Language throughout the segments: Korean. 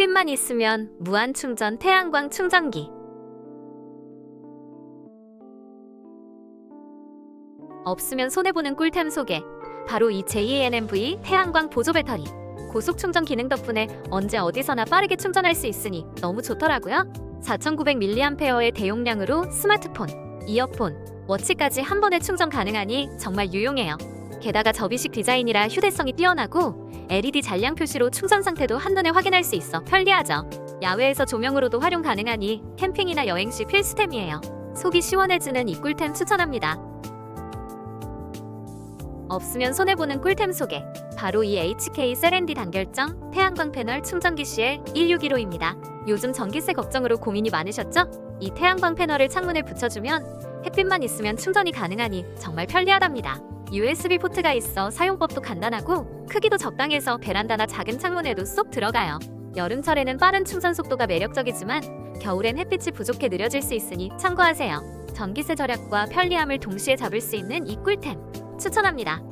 햇빛만 있으면 무한 충전 태양광 충전기. 없으면 손해보는 꿀템 소개. 바로 이 JNMV 태양광 보조 배터리. 고속 충전 기능 덕분에 언제 어디서나 빠르게 충전할 수 있으니 너무 좋더라고요. 4900mAh의 대용량으로 스마트폰, 이어폰, 워치까지 한 번에 충전 가능하니 정말 유용해요. 게다가 접이식 디자인이라 휴대성이 뛰어나고 LED 잔량 표시로 충전 상태도 한눈에 확인할 수 있어 편리하죠. 야외에서 조명으로도 활용 가능하니 캠핑이나 여행 시 필수템이에요. 속이 시원해지는 이 꿀템 추천합니다. 없으면 손해보는 꿀템 소개. 바로 이 HK 세렌디 단결정 태양광 패널 충전기 CL 1615입니다. 요즘 전기세 걱정으로 고민이 많으셨죠? 이 태양광 패널을 창문에 붙여주면 햇빛만 있으면 충전이 가능하니 정말 편리하답니다. USB 포트가 있어 사용법도 간단하고 크기도 적당해서 베란다나 작은 창문에도 쏙 들어가요. 여름철에는 빠른 충전 속도가 매력적이지만 겨울엔 햇빛이 부족해 느려질 수 있으니 참고하세요. 전기세 절약과 편리함을 동시에 잡을 수 있는 이 꿀템 추천합니다.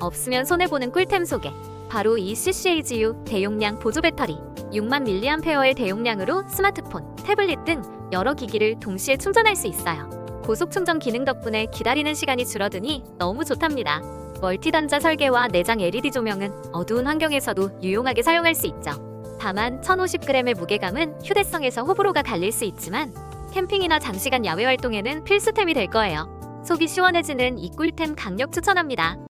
없으면 손해보는 꿀템 소개. 바로 이 CCAGU 대용량 보조 배터리 6만 mAh의 대용량으로 스마트폰, 태블릿 등 여러 기기를 동시에 충전할 수 있어요. 고속 충전 기능 덕분에 기다리는 시간이 줄어드니 너무 좋답니다. 멀티 단자 설계와 내장 LED 조명은 어두운 환경에서도 유용하게 사용할 수 있죠. 다만 1050g의 무게감은 휴대성에서 호불호가 갈릴 수 있지만 캠핑이나 장시간 야외 활동에는 필수템이 될 거예요. 속이 시원해지는 이 꿀템 강력 추천합니다.